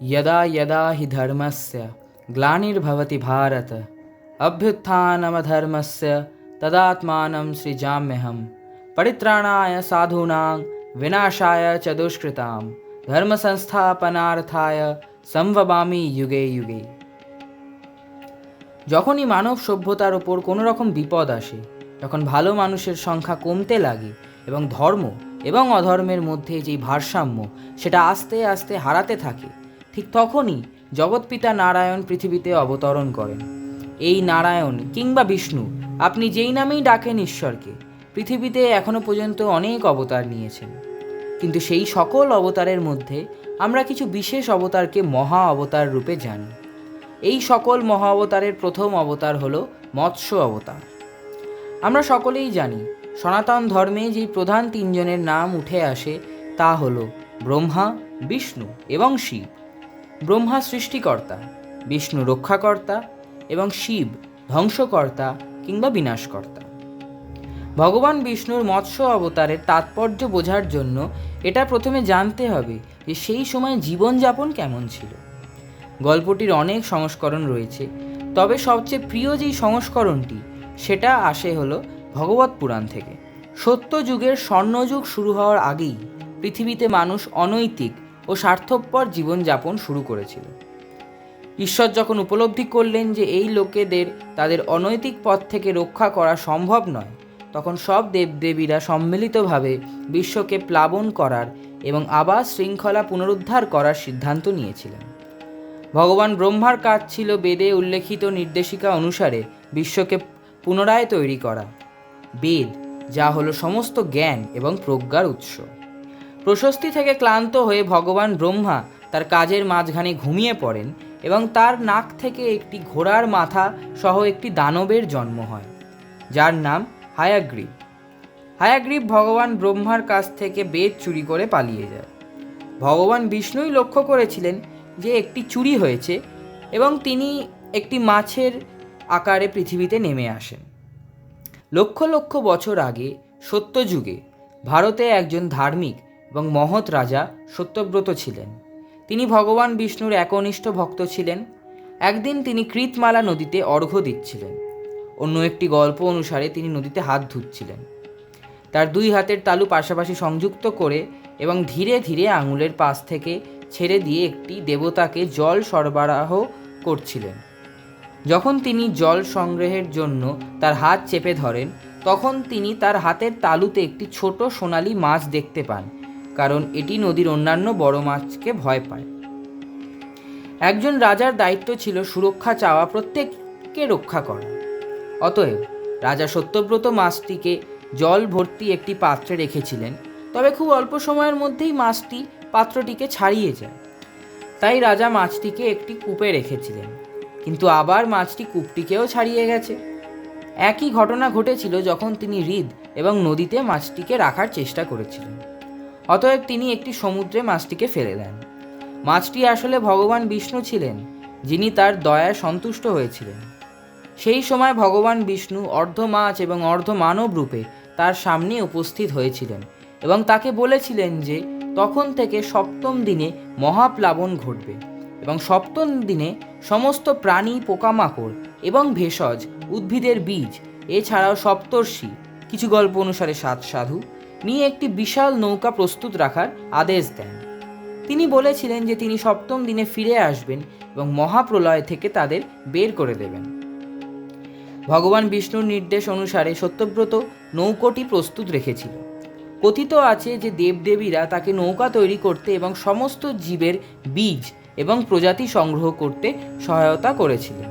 यदा यदा हि धर्मस्य ग्लानिर्भवति भारत अभ्युत्थानमधर्मस्य तदात्मानं सृजाम्यहं परित्राणाय साधूनां विनाशाय च दुष्कृतां ধর্মসংস্থাপনার্থায় সম্ভবামি যুগে যুগে যখনই মানব সভ্যতার ওপর কোনো রকম বিপদ আসে তখন ভালো মানুষের সংখ্যা কমতে লাগে এবং ধর্ম এবং অধর্মের মধ্যে যেই ভারসাম্য সেটা আস্তে আস্তে হারাতে থাকে ঠিক তখনই জগৎপিতা নারায়ণ পৃথিবীতে অবতরণ করেন। এই নারায়ণ কিংবা বিষ্ণু, আপনি যেই নামেই ডাকেন ঈশ্বরকে, পৃথিবীতে এখনও পর্যন্ত অনেক অবতার নিয়েছেন। কিন্তু সেই সকল অবতারের মধ্যে আমরা কিছু বিশেষ অবতারকে মহা অবতার রূপে জানি। এই সকল মহা অবতারের প্রথম অবতার হল মৎস্য অবতার। আমরা সকলেই জানি, সনাতন ধর্মে যেই প্রধান তিনজনের নাম উঠে আসে তা হলো ব্রহ্মা, বিষ্ণু এবং শিব। ব্রহ্মা সৃষ্টিকর্তা, বিষ্ণু রক্ষাকর্তা এবং শিব ধ্বংসকর্তা কিংবা বিনাশকর্তা। ভগবান বিষ্ণুর মৎস্য অবতারের তাৎপর্য বোঝার জন্য এটা প্রথমে জানতে হবে যে সেই সময় জীবনযাপন কেমন ছিল। গল্পটির অনেক সংস্করণ রয়েছে, তবে সবচেয়ে প্রিয় যেই সংস্করণটি, সেটা আসে হলো ভগবত পুরাণ থেকে। সত্য যুগের স্বর্ণযুগ শুরু হওয়ার আগেই পৃথিবীতে মানুষ অনৈতিক ও স্বার্থপর জীবনযাপন শুরু করেছিল। ঈশ্বর যখন উপলব্ধি করলেন যে এই লোকেদের তাদের অনৈতিক পথ থেকে রক্ষা করা সম্ভব নয়, তখন সব দেবদেবীরা সম্মিলিতভাবে বিশ্বকে প্লাবন করার এবং আবার শৃঙ্খলা পুনরুদ্ধার করার সিদ্ধান্ত নিয়েছিলেন। ভগবান ব্রহ্মার কাজ ছিল বেদে উল্লেখিত নির্দেশিকা অনুসারে বিশ্বকে পুনরায় তৈরি করা। বেদ, যা হলো সমস্ত জ্ঞান এবং প্রজ্ঞার উৎস। প্রশস্তি থেকে ক্লান্ত হয়ে ভগবান ব্রহ্মা তার কাজের মাঝখানে ঘুমিয়ে পড়েন এবং তার নাক থেকে একটি ঘোড়ার মাথা সহ একটি দানবের জন্ম হয়, যার নাম হায়াগ্রীব। হায়াগ্রীব ভগবান ব্রহ্মার কাছ থেকে বেদ চুরি করে পালিয়ে যায়। ভগবান বিষ্ণুই লক্ষ্য করেছিলেন যে একটি চুরি হয়েছে এবং তিনি একটি মাছের আকারে পৃথিবীতে নেমে আসেন। লক্ষ লক্ষ বছর আগে সত্যযুগে ভারতে একজন ধার্মিক এবং মহৎ রাজা সত্যব্রত ছিলেন। তিনি ভগবান বিষ্ণুর একনিষ্ঠ ভক্ত ছিলেন। একদিন তিনি কৃতমালা নদীতে অর্ঘ্য দিচ্ছিলেন। অন্য একটি গল্প অনুসারে তিনি নদীতে হাত ধুচ্ছিলেন। তার দুই হাতের তালু পাশাপাশি সংযুক্ত করে এবং ধীরে ধীরে আঙুলের পাশ থেকে ছেড়ে দিয়ে একটি দেবতাকে জল সরবরাহ করছিলেন। যখন তিনি জল সংগ্রহের জন্য তার হাত চেপে ধরেন, তখন তিনি তার হাতের তালুতে একটি ছোট সোনালি মাছ দেখতে পান। কারণ এটি নদীর অন্যান্য বড় মাছকে ভয় পায়। একজন রাজার দায়িত্ব ছিল সুরক্ষা চাওয়া, প্রত্যেককে রক্ষা করা। অতএব রাজা সত্যব্রত মাছটিকে জল ভর্তি একটি পাত্রে রেখেছিলেন। তবে খুব অল্প সময়ের মধ্যেই মাছটি পাত্রটিকে ছাড়িয়ে যায়। তাই রাজা মাছটিকে একটি কূপে রেখেছিলেন। কিন্তু আবার মাছটি কূপটিকেও ছাড়িয়ে গেছে। একই ঘটনা ঘটেছিল যখন তিনি হৃদ এবং নদীতে মাছটিকে রাখার চেষ্টা করেছিলেন। অতএব তিনি একটি সমুদ্রে মাছটিকে ফেলে দেন। মাছটি আসলে ভগবান বিষ্ণু ছিলেন, যিনি তার দয়ায় সন্তুষ্ট হয়েছিলেন। সেই সময় ভগবান বিষ্ণু অর্ধ মাছ এবং অর্ধ মানব রূপে তার সামনে উপস্থিত হয়েছিলেন এবং তাকে বলেছিলেন যে, তখন থেকে সপ্তম দিনে মহাপ্লাবন ঘটবে এবং সপ্তম দিনে সমস্ত প্রাণী পোকামাকড় এবং ভেষজ, উদ্ভিদের বীজ, এছাড়াও সপ্তর্ষি, কিছু গল্প অনুসারে সাত সাধু নিয়ে একটি বিশাল নৌকা প্রস্তুত রাখার আদেশ দেন। তিনি বলেছিলেন যে তিনি সপ্তম দিনে ফিরে আসবেন এবং মহাপ্রলয় থেকে তাদের বের করে দেবেন। ভগবান বিষ্ণুর নির্দেশ অনুসারে সত্যব্রত নৌকোটি প্রস্তুত রেখেছিল। কথিত আছে যে দেবদেবীরা তাকে নৌকা তৈরি করতে এবং সমস্ত জীবের বীজ এবং প্রজাতি সংগ্রহ করতে সহায়তা করেছিলেন।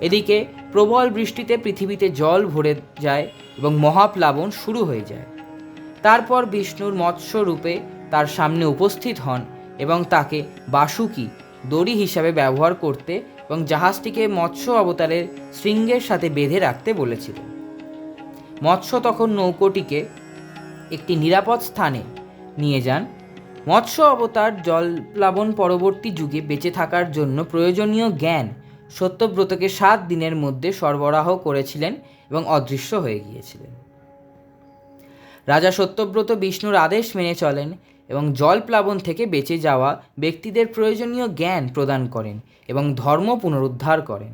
এদিকে প্রবল বৃষ্টিতে পৃথিবীতে জল ভরে যায় এবং মহাপ্লাবন শুরু হয়ে যায়। তারপর বিষ্ণুর মৎস্য রূপে তার সামনে উপস্থিত হন এবং তাকে বাসুকি, দড়ি হিসাবে ব্যবহার করতে এবং জাহাজটিকে মৎস্য অবতারের শৃঙ্গের সাথে বেঁধে রাখতে বলেছিলেন। মৎস্য তখন নৌকোটিকে একটি নিরাপদ স্থানে নিয়ে যান। মৎস্য অবতার জলপ্লাবন পরবর্তী যুগে বেঁচে থাকার জন্য প্রয়োজনীয় জ্ঞান সত্যব্রতকে সাত দিনের মধ্যে সরবরাহ করেছিলেন এবং অদৃশ্য হয়ে গিয়েছিলেন। রাজা সত্যব্রত বিষ্ণুর আদেশ মেনে চলেন এবং জল প্লাবন থেকে বেঁচে যাওয়া ব্যক্তিদের প্রয়োজনীয় জ্ঞান প্রদান করেন এবং ধর্ম পুনরুদ্ধার করেন।